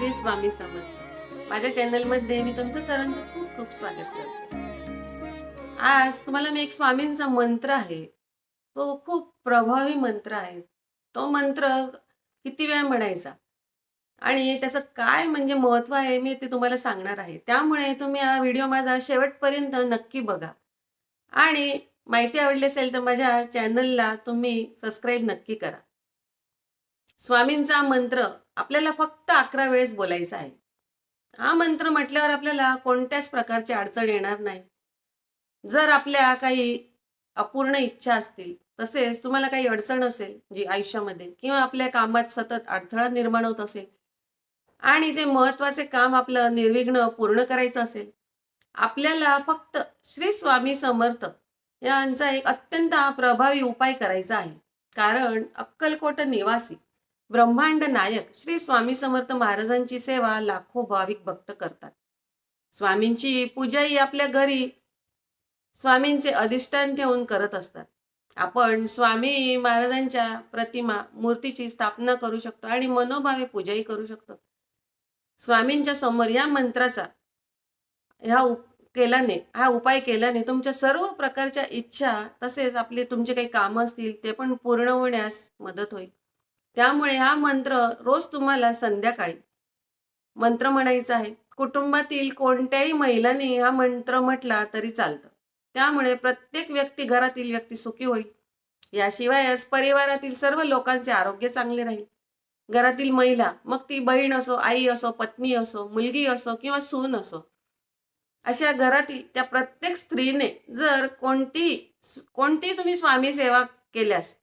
श्री स्वामी समर्थ माझ्या चॅनलमध्ये मी तुमचं सरांचं खूप खूप स्वागत करते. आज तुम्हाला मी एक स्वामींचा मंत्र आहे. तो खूप प्रभावी मंत्र आहे. तो मंत्र किती वेळा म्हणायचा? आणि त्याचं काय म्हणजे महत्त्व आहे मी ते तुम्हाला सांगणार आहे. त्यामुळे तुम्ही हा व्हिडिओ माझा शेवटपर्यंत नक्की बघा. आणि माहिती आवडली असेल तर माझ्या चॅनलला तुम्ही सबस्क्राईब नक्की करा. स्वामींचा मंत्र आपल्याला फक्त अकरा वेळेस बोलायचा आहे. हा मंत्र म्हटल्यावर आपल्याला कोणत्याच प्रकारची अडचण येणार नाही. जर आपल्या काही अपूर्ण इच्छा असतील तसेच तुम्हाला काही अडचण असेल जी आयुष्यामध्ये किंवा आपल्या कामात सतत अडथळा निर्माण होत असेल आणि ते महत्त्वाचे काम आपलं निर्विघ्न पूर्ण करायचं असेल आपल्याला फक्त श्री स्वामी समर्थ यांचा एक अत्यंत प्रभावी उपाय करायचा आहे. कारण अक्कलकोट निवासी ब्रह्मांड नायक श्री स्वामी समर्थ महाराजांची सेवा लाखो भाविक भक्त करतात. स्वामींची पूजाही आपल्या घरी स्वामींचे अधिष्ठान ठेवून करत असतात. आपण स्वामी महाराजांच्या प्रतिमा मूर्तीची स्थापना करू शकतो आणि मनोभावे पूजाही करू शकतो. स्वामींच्या समोर या मंत्राचा ह्या उप केल्याने हा उपाय केल्याने तुमच्या सर्व प्रकारच्या इच्छा तसेच आपले तुमचे काही कामं असतील ते पण पूर्ण होण्यास मदत होईल. त्यामुळे हा मंत्र रोज तुम्हाला संध्याकाळी. मंत्र म्हणायचा आहे कुटुंबातील कोणत्याही महिलांनी हा मंत्र म्हटला तरी चालतं. त्यामुळे प्रत्येक व्यक्ती घरातील व्यक्ती सुखी होईल. याशिवायच परिवारातील सर्व लोकांचे आरोग्य चांगले राहील. घरातील महिला मग ती बहीण असो आई असो पत्नी असो मुलगी असो किंवा सून असो. अशा घरातील त्या प्रत्येक स्त्रीने जर कोणती कोणती तुम्ही स्वामी सेवा केल्यास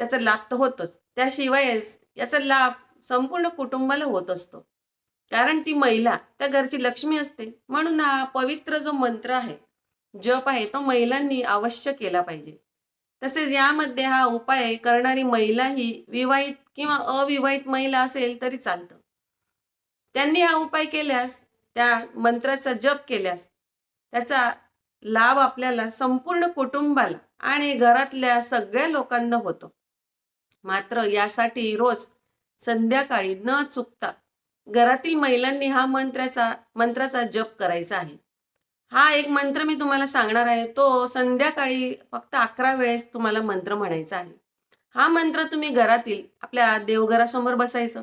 त्याचा लाभ तर होतोच. त्याशिवायच याचा लाभ संपूर्ण कुटुंबाला होत असतो. कारण ती महिला त्या घरची लक्ष्मी असते. म्हणून हा पवित्र जो मंत्र आहे जप आहे तो महिलांनी अवश्य केला पाहिजे. तसेच यामध्ये हा उपाय करणारी महिला ही विवाहित किंवा अविवाहित महिला असेल तरी चालतं. त्यांनी हा उपाय केल्यास त्या मंत्राचा जप केल्यास त्याचा लाभ आपल्याला संपूर्ण कुटुंबाला आणि घरातल्या सगळ्या लोकांना होतो. मात्र यासाठी रोज संध्याकाळी न चुकता घरातील महिलांनी हा मंत्राचा मंत्राचा जप करायचा आहे. हा एक मंत्र मी तुम्हाला सांगणार आहे. तो संध्याकाळी फक्त अकरा वेळेस तुम्हाला मंत्र म्हणायचा आहे. हा मंत्र तुम्ही घरातील आपल्या देवघरासमोर बसायचं.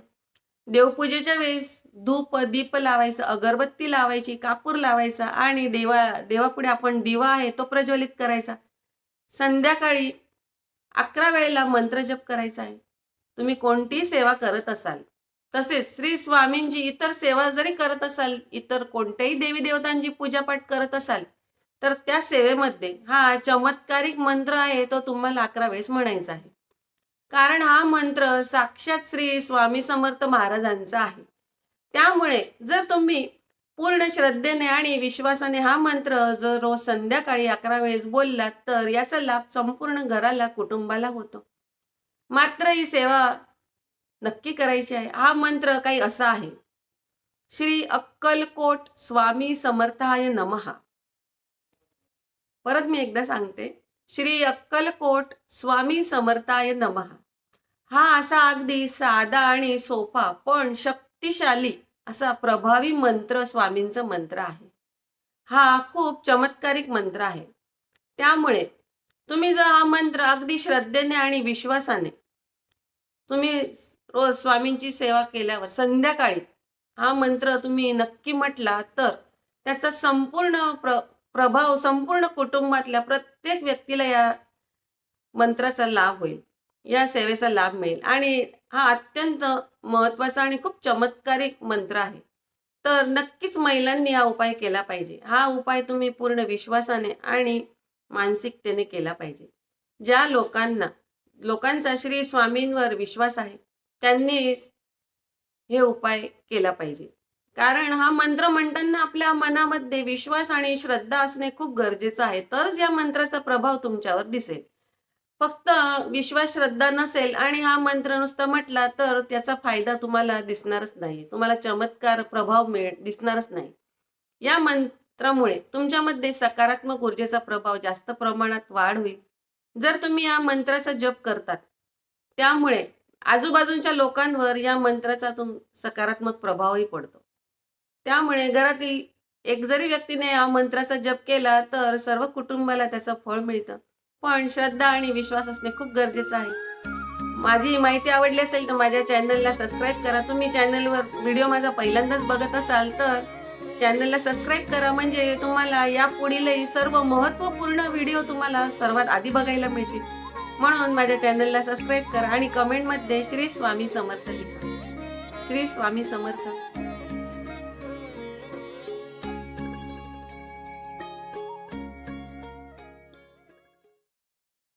देवपूजेच्या वेळेस धूप दीप लावायचं अगरबत्ती लावायची कापूर लावायचा आणि देवा देवापुढे आपण दिवा आहे तो प्रज्वलित करायचा. संध्याकाळी अकरा वेळेला मंत्रजप करायचा आहे. तुम्ही कोणतीही सेवा करत असाल तसेच श्री स्वामींची इतर सेवा जरी करत असाल इतर कोणत्याही देवी देवतांची पूजापाठ करत असाल तर त्या सेवेमध्ये हा चमत्कारिक मंत्र आहे तो तुम्हाला अकरा वेळेस म्हणायचा आहे. कारण हा मंत्र साक्षात श्री स्वामी समर्थ महाराजांचा आहे. त्यामुळे जर तुम्ही पूर्ण श्रद्धेने आणि विश्वासाने हा मंत्र जर रोज संध्याकाळी अकरा वेळेस बोललात तर याचा लाभ संपूर्ण घराला कुटुंबाला होतो. मात्र ही सेवा नक्की करायची आहे. हा मंत्र काही असा आहे. श्री अक्कलकोट स्वामी समर्थाय नमहा परत मी एकदा सांगते. श्री अक्कलकोट स्वामी समर्थाय नमहा हा असा अगदी साधा आणि सोपा पण शक्तिशाली असा प्रभावी मंत्र स्वामींचं मंत्र आहे. हा खूप चमत्कारिक मंत्र आहे. त्यामुळे तुम्ही जर हा मंत्र अगदी श्रद्धेने आणि विश्वासाने तुम्ही रोज स्वामींची सेवा केल्यावर संध्याकाळी हा मंत्र तुम्ही नक्की म्हटला तर त्याचा संपूर्ण प्र प्रभाव संपूर्ण कुटुंबातल्या प्रत्येक व्यक्तीला या मंत्राचा लाभ होईल. या सेवेचा लाभ मिळेल. आणि हा अत्यंत महत्त्वाचा आणि खूप चमत्कारिक मंत्र आहे. तर नक्कीच महिलांनी हा उपाय केला पाहिजे. हा उपाय तुम्ही पूर्ण विश्वासाने आणि मानसिकतेने केला पाहिजे. ज्या लोकांना लोकांचा श्री स्वामींवर विश्वास आहे त्यांनी हे उपाय केला पाहिजे. कारण हा मंत्र म्हणताना आपल्या मनामध्ये विश्वास आणि श्रद्धा असणे खूप गरजेचं आहे. तरच या मंत्राचा प्रभाव तुमच्यावर दिसेल. फक्त विश्वास श्रद्धा नसेल आणि हा मंत्र नुसता म्हटला तर त्याचा फायदा तुम्हाला दिसणारच नाही. तुम्हाला चमत्कार प्रभाव मिळ दिसणारच नाही. या मंत्रामुळे तुमच्यामध्ये सकारात्मक ऊर्जेचा प्रभाव जास्त प्रमाणात वाढ होईल जर तुम्ही या मंत्राचा जप करतात त्यामुळे आजूबाजूच्या लोकांवर या मंत्राचा तुम सकारात्मक प्रभावही पडतो. त्यामुळे घरातील एक जरी व्यक्तीने या मंत्राचा जप केला तर सर्व कुटुंबाला त्याचं फळ मिळतं. पण श्रद्धा आणि विश्वास असणे खूप गरजेचं आहे. माझी माहिती आवडली असेल तर माझ्या चॅनलला सबस्क्राईब करा. तुम्ही चॅनलवर व्हिडिओ माझा पहिल्यांदाच बघत असाल तर चॅनलला सबस्क्राईब करा. म्हणजे तुम्हाला या पुढीलही सर्व महत्त्वपूर्ण व्हिडिओ तुम्हाला सर्वात आधी बघायला मिळतील. म्हणून माझ्या चॅनलला सबस्क्राईब करा आणि कमेंटमध्ये श्री स्वामी समर्थ लिहा. श्री स्वामी समर्थ.